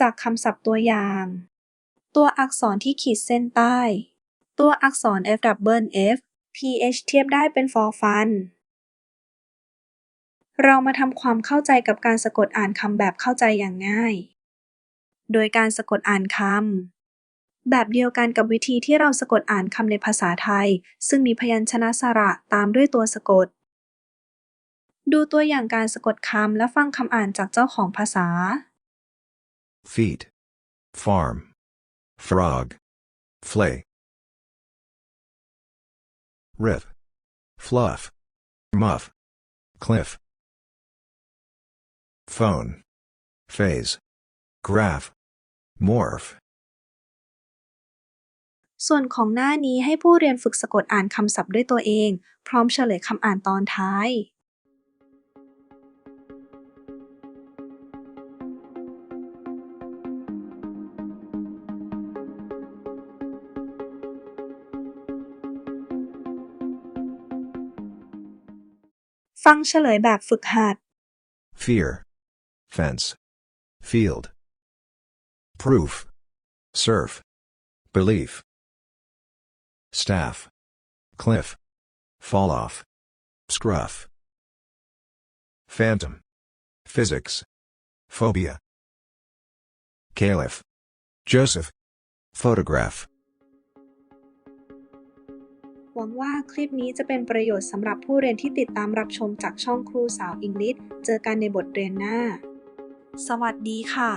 จากคำศัพท์ตัวอย่าง ตัวอักษรที่ขีดเส้นใต้ ตัวอักษร f double f ph เทียบได้เป็นฟอฟัน เรามาทำความเข้าใจกับการสะกดอ่านคำแบบเข้าใจอย่างง่าย โดยการสะกดอ่านคำแบบเดียวกันกับวิธีที่เราสะกดอ่านคำในภาษาไทย ซึ่งมีพยัญชนะสระตามด้วยตัวสะกด ดูตัวอย่างการสะกดคำและฟังคำอ่านจากเจ้าของภาษา feet, farm, frog, flay, rip, fluff, muff, cliff, phone, phase, graph, morph. ส่วนของหน้านี้ให้ผู้เรียนฝึกสะกดอ่านคำศัพท์ด้วยตัวเอง พร้อมเฉลยคำอ่านตอนท้าย ฟังเฉลยแบบฝึกหัด fear, fence, field, proof, surf, belief, staff, cliff, fall off, scruff, phantom, physics, phobia, caliph, Joseph, photograph. หวังว่าคลิปนี้จะเป็นประโยชน์สำหรับผู้เรียนที่ติดตามรับชมจากช่องครูสาวอังกฤษ เจอกันในบทเรียนหน้า สวัสดีค่ะ